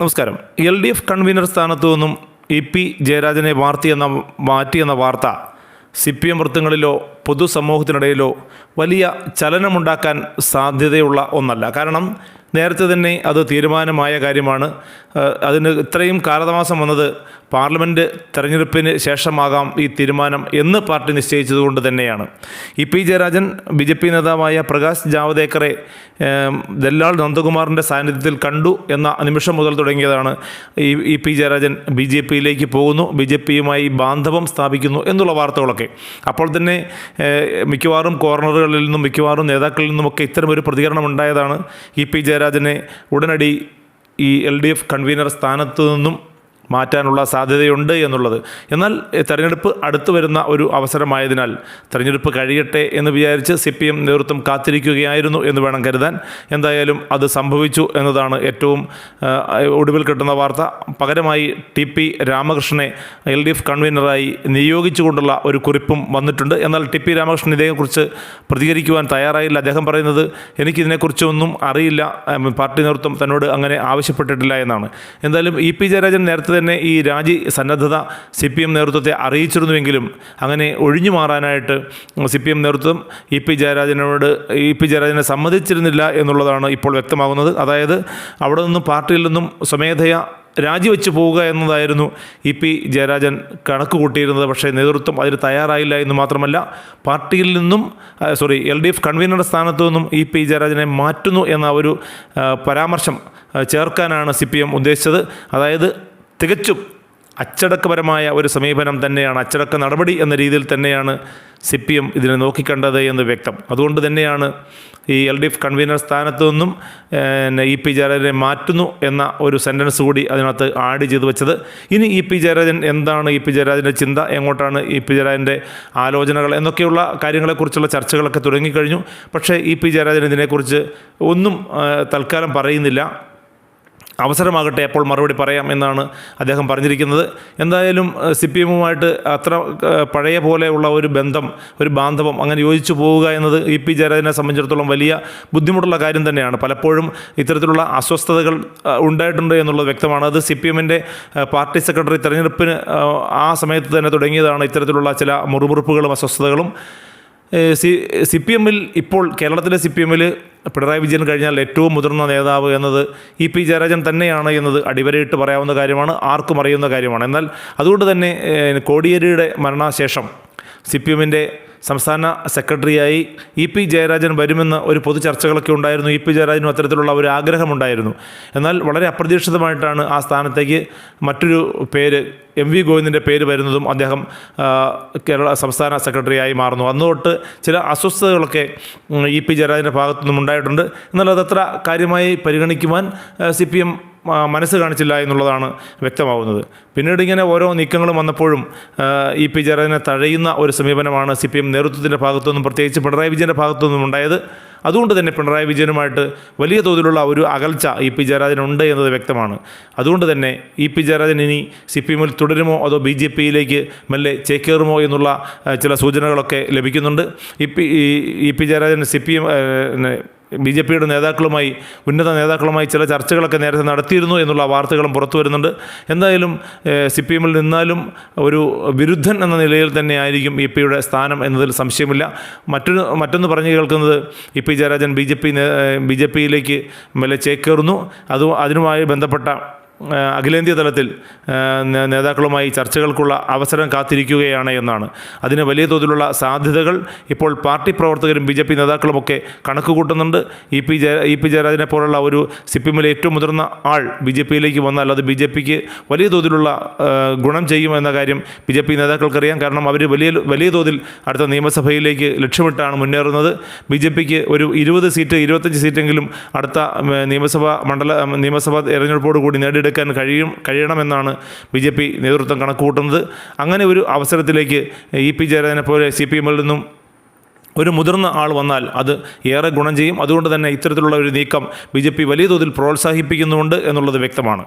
നമസ്കാരം. L D F convener സ്ഥാനത്തു നിന്നും ഇ പി ജയരാജനെ വാർത്തിയെന്ന മാറ്റിയെന്ന വാർത്ത സി പി എം വൃത്തങ്ങളിലോ പൊതുസമൂഹത്തിനിടയിലോ വലിയ ചലനമുണ്ടാക്കാൻ സാധ്യതയുള്ള ഒന്നല്ല. കാരണം നേരത്തെ തന്നെ അത് തീരുമാനമായ കാര്യമാണ്. അതിന് ഇത്രയും കാലതാമസം വന്നത് പാർലമെന്റ് തെരഞ്ഞെടുപ്പിന് ശേഷമാകാം ഈ തീരുമാനം എന്ന് പാർട്ടി നിശ്ചയിച്ചതുകൊണ്ട് തന്നെയാണ്. E P Jayarajan B J P നേതാവായ പ്രകാശ് ജാവദേക്കറെ ദല്ലാൾ നന്ദകുമാറിന്റെ സാന്നിധ്യത്തിൽ കണ്ടു എന്ന നിമിഷം മുതൽ തുടങ്ങിയതാണ് ഈ E P Jayarajan B J പിയിലേക്ക് പോകുന്നു. ബി ജെ പിയുമായി ബാന്ധവം സ്ഥാപിക്കുന്നു എന്നുള്ള വാർത്തകളൊക്കെ. അപ്പോൾ തന്നെ മിക്കവാറും കോർണറുകളിൽ നിന്നും മിക്കവാറും നേതാക്കളിൽ നിന്നുമൊക്കെ ഇത്തരമൊരു പ്രതികരണം ഉണ്ടായതാണ് ഇ പി ജയരാജനെ ഉടനടി ഈ എൽ ഡി എഫ് കൺവീനർ സ്ഥാനത്തു നിന്നും മാറ്റാനുള്ള സാധ്യതയുണ്ട് എന്നുള്ളത്. എന്നാൽ തെരഞ്ഞെടുപ്പ് അടുത്തു വരുന്ന ഒരു അവസരമായതിനാൽ തെരഞ്ഞെടുപ്പ് കഴിയട്ടെ എന്ന് വിചാരിച്ച് സി പി എം നേതൃത്വം കാത്തിരിക്കുകയായിരുന്നു എന്ന് വേണം കരുതാൻ. എന്തായാലും അത് സംഭവിച്ചു എന്നതാണ് ഏറ്റവും ഒടുവിൽ കിട്ടുന്ന വാർത്ത. പകരമായി ടി പി രാമകൃഷ്ണനെ എൽ ഡി എഫ് കൺവീനറായി നിയോഗിച്ചുകൊണ്ടുള്ള ഒരു കുറിപ്പും വന്നിട്ടുണ്ട്. എന്നാൽ ടി പി രാമകൃഷ്ണൻ ഇതേക്കുറിച്ച് പ്രതികരിക്കുവാൻ തയ്യാറായില്ല. അദ്ദേഹം പറയുന്നത് എനിക്കിതിനെക്കുറിച്ചൊന്നും അറിയില്ല. പാർട്ടി നേതൃത്വം തന്നോട് അങ്ങനെ ആവശ്യപ്പെട്ടിട്ടില്ല എന്നാണ്. എന്തായാലും ഇ പി ജയരാജൻ നേരത്തെ തന്നെ ഈ രാജി സന്നദ്ധത സി പി എം നേതൃത്വത്തെ അറിയിച്ചിരുന്നുവെങ്കിലും അങ്ങനെ ഒഴിഞ്ഞു മാറാനായിട്ട് സി പി എം നേതൃത്വം ഇ പി ജയരാജനോട് ഇ പി ജയരാജനെ സമ്മതിച്ചിരുന്നില്ല എന്നുള്ളതാണ് ഇപ്പോൾ വ്യക്തമാകുന്നത്. അതായത് അവിടെ നിന്നും പാർട്ടിയിൽ നിന്നും സ്വമേധയാ രാജിവെച്ച് പോവുക എന്നതായിരുന്നു ഇ പി ജയരാജൻ കണക്ക് കൂട്ടിയിരുന്നത്. പക്ഷേ നേതൃത്വം അതിന് തയ്യാറായില്ല എന്ന് മാത്രമല്ല പാർട്ടിയിൽ നിന്നും sorry L D F convener സ്ഥാനത്തു നിന്നും ഇ പി ജയരാജനെ മാറ്റുന്നു എന്ന ഒരു പരാമർശം ചേർക്കാനാണ് സി പി എം ഉദ്ദേശിച്ചത്. അതായത് തികച്ചും അച്ചടക്കപരമായ ഒരു സമീപനം തന്നെയാണ് അച്ചടക്ക നടപടി എന്ന രീതിയിൽ തന്നെയാണ് സി പി എം ഇതിനെ നോക്കിക്കണ്ടത് എന്ന് വ്യക്തം. അതുകൊണ്ട് തന്നെയാണ് ഈ എൽ ഡി എഫ് കൺവീനർ സ്ഥാനത്തു നിന്നും ഇ പി ജയരാജനെ മാറ്റുന്നു എന്ന ഒരു സെന്റൻസ് കൂടി അതിനകത്ത് ആഡ് ചെയ്ത് വെച്ചത്. ഇനി ഇ പി ജയരാജൻ എന്താണ് ഇ പി ജയരാജന്റെ ചിന്ത? എങ്ങോട്ടാണ് ഇ പി ജയരാജന്റെ ആലോചനകൾ? എന്നൊക്കെയുള്ള കാര്യങ്ങളെക്കുറിച്ചുള്ള ചർച്ചകളൊക്കെ തുടങ്ങിക്കഴിഞ്ഞു. പക്ഷേ ഇ പി ജയരാജൻ ഇതിനെക്കുറിച്ച് ഒന്നും തൽക്കാലം പറയുന്നില്ല. അവസരമാകട്ടെ അപ്പോൾ മറുപടി പറയാം എന്നാണ് അദ്ദേഹം പറഞ്ഞിരിക്കുന്നത്. എന്തായാലും സി പി എമ്മുമായിട്ട് അത്ര പഴയ പോലെയുള്ള ഒരു ബന്ധം ഒരു ബാന്ധവം അങ്ങനെ യോജിച്ചു പോവുക എന്നത് ഇ പി ജയരാജനെ സംബന്ധിച്ചിടത്തോളം വലിയ ബുദ്ധിമുട്ടുള്ള കാര്യം തന്നെയാണ്. പലപ്പോഴും ഇത്തരത്തിലുള്ള അസ്വസ്ഥതകൾ ഉണ്ടായിട്ടുണ്ട് എന്നുള്ളത് വ്യക്തമാണ്. അത് സി പി എമ്മിന്റെ പാർട്ടി സെക്രട്ടറി തെരഞ്ഞെടുപ്പിന് ആ സമയത്ത് തന്നെ തുടങ്ങിയതാണ് ഇത്തരത്തിലുള്ള ചില മുറിമുറുപ്പുകളും അസ്വസ്ഥതകളും. സി സി പി എമ്മിൽ ഇപ്പോൾ കേരളത്തിലെ സി പി എമ്മിൽ പിണറായി വിജയൻ കഴിഞ്ഞാൽ ഏറ്റവും മുതിർന്ന നേതാവ് എന്നത് ഇ പി ജയരാജൻ തന്നെയാണ് എന്നത് അടിവരയിട്ട് പറയാവുന്ന കാര്യമാണ് ആർക്കും അറിയുന്ന കാര്യമാണ്. എന്നാൽ അതുകൊണ്ട് തന്നെ കോടിയേരിയുടെ മരണശേഷം സി പി എമ്മിന്റെ സംസ്ഥാന സെക്രട്ടറിയായി ഇ പി ജയരാജൻ വരുമെന്ന് ഒരു പൊതു ചർച്ചകളൊക്കെ ഉണ്ടായിരുന്നു. ഇ പി ജയരാജനും അത്തരത്തിലുള്ള ഒരു ആഗ്രഹമുണ്ടായിരുന്നു. എന്നാൽ വളരെ അപ്രതീക്ഷിതമായിട്ടാണ് ആ സ്ഥാനത്തേക്ക് മറ്റൊരു പേര് എം വി ഗോവിന്ദിന്റെ പേര് വരുന്നതും അദ്ദേഹം കേരള സംസ്ഥാന സെക്രട്ടറിയായി മാറുന്നു. അന്ന് തൊട്ട് ചില അസ്വസ്ഥതകളൊക്കെ ഇ പി ജയരാജന്റെ ഭാഗത്തുനിന്നും ഉണ്ടായിട്ടുണ്ട്. എന്നാൽ അതത്ര കാര്യമായി പരിഗണിക്കുവാൻ സി പി എം മനസ്സ് കാണിച്ചില്ല എന്നുള്ളതാണ് വ്യക്തമാവുന്നത്. പിന്നീട് ഇങ്ങനെ ഓരോ നീക്കങ്ങളും വന്നപ്പോഴും ഇ പി ജയരാജനെ തഴയുന്ന ഒരു സമീപനമാണ് സി പി എം നേതൃത്വത്തിന്റെ ഭാഗത്തുനിന്നും പ്രത്യേകിച്ച് പിണറായി വിജയന്റെ ഭാഗത്തുനിന്നും ഉണ്ടായത്. അതുകൊണ്ട് തന്നെ പിണറായി വിജയനുമായിട്ട് വലിയ തോതിലുള്ള ഒരു അകൽച്ച ഇ പി ജയരാജനുണ്ട് എന്നത് വ്യക്തമാണ്. അതുകൊണ്ട് തന്നെ ഇ പി ജയരാജൻ ഇനി സി പി എമ്മിൽ തുടരുമോ അതോ ബി ജെ പിയിലേക്ക് മെല്ലെ ചേക്കേറുമോ എന്നുള്ള ചില സൂചനകളൊക്കെ ലഭിക്കുന്നുണ്ട്. E P E P Jayarajan C P M B J പിയുടെ നേതാക്കളുമായി ഉന്നത നേതാക്കളുമായി ചില ചർച്ചകളൊക്കെ നേരത്തെ നടത്തിയിരുന്നു എന്നുള്ള വാർത്തകളും പുറത്തു വരുന്നുണ്ട്. എന്തായാലും സി പി എമ്മിൽ നിന്നാലും ഒരു വിരുദ്ധൻ എന്ന നിലയിൽ തന്നെ ആയിരിക്കും ഇ പിയുടെ സ്ഥാനം എന്നതിൽ സംശയമില്ല. മറ്റൊരു മറ്റൊന്ന് പറഞ്ഞു കേൾക്കുന്നത് E P Jayarajan B J P B J പിയിലേക്ക് മെല്ലെ ചേക്കേറുന്നു. അതും അതിനുമായി ബന്ധപ്പെട്ട അഖിലേന്ത്യാ തലത്തിൽ നേതാക്കളുമായി ചർച്ചകൾക്കുള്ള അവസരം കാത്തിരിക്കുകയാണ് എന്നാണ്. അതിന് വലിയ തോതിലുള്ള സാധ്യതകൾ ഇപ്പോൾ പാർട്ടി പ്രവർത്തകരും ബി ജെ പി നേതാക്കളുമൊക്കെ കണക്ക് കൂട്ടുന്നുണ്ട് E P Jaya E P ജയരാജനെ പോലുള്ള ഒരു സി പി ഏറ്റവും മുതിർന്ന ആൾ ബി ജെ പിയിലേക്ക് വന്നാൽ അത് ബി ജെ പിക്ക് വലിയ തോതിലുള്ള ഗുണം ചെയ്യുമെന്ന കാര്യം ബി ജെ പി നേതാക്കൾക്കറിയാം. കാരണം അവർ വലിയ വലിയ തോതിൽ അടുത്ത നിയമസഭയിലേക്ക് ലക്ഷ്യമിട്ടാണ് മുന്നേറുന്നത്. ബി ജെ പിക്ക് ഒരു ഇരുപത് സീറ്റ് ഇരുപത്തഞ്ച് സീറ്റെങ്കിലും അടുത്ത നിയമസഭാ മണ്ഡല നിയമസഭാ തെരഞ്ഞെടുപ്പോട് കൂടി നേടിയെടുക്കാൻ കഴിയും കഴിയണമെന്നാണ് ബി ജെ പി നേതൃത്വം കണക്കുകൂട്ടുന്നത്. അങ്ങനെ ഒരു അവസരത്തിലേക്ക് ഇ പി ജയരാജനെ പോലെ സി പി എമ്മിൽ നിന്നും ഒരു മുതിർന്ന ആൾ വന്നാൽ അത് ഏറെ ഗുണം ചെയ്യും. അതുകൊണ്ട് തന്നെ ഇത്തരത്തിലുള്ള ഒരു നീക്കം ബി വലിയ തോതിൽ പ്രോത്സാഹിപ്പിക്കുന്നുണ്ട് എന്നുള്ളത് വ്യക്തമാണ്.